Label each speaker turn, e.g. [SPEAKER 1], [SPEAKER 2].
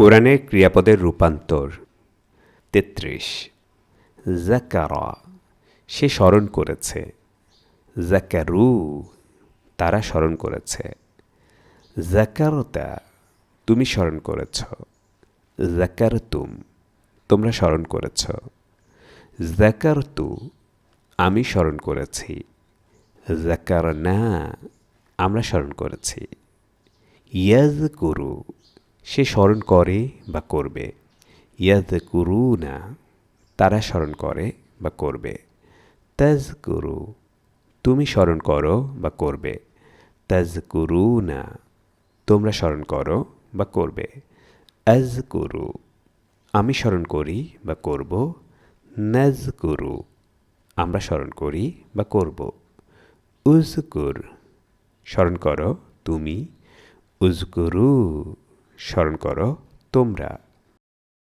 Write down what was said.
[SPEAKER 1] কোরআনের ক্রিয়াপদের রূপান্তর। তেত্রিশ। জাকারা সে স্মরণ করেছে। জাকারু তারা স্মরণ করেছে। জাকারতা তুমি স্মরণ করেছ। জাকারতুম তোমরা স্মরণ করেছ। জাকারতু আমি স্মরণ করেছি। জাকার না আমরা স্মরণ করেছি। ইয়াজ করু সে স্মরণ করে বা করবে। ইয়াজ করু না তারা স্মরণ করে বা করবে। তাজ করু তুমি স্মরণ করো বা করবে। তাজ করু না তোমরা স্মরণ করো বা করবে। আজ করু আমি স্মরণ করি বা করব। নাজ করু আমরা স্মরণ করি বা করব। উজকুর স্মরণ করো তুমি। উজকুরু স্মরণ করো তোমরা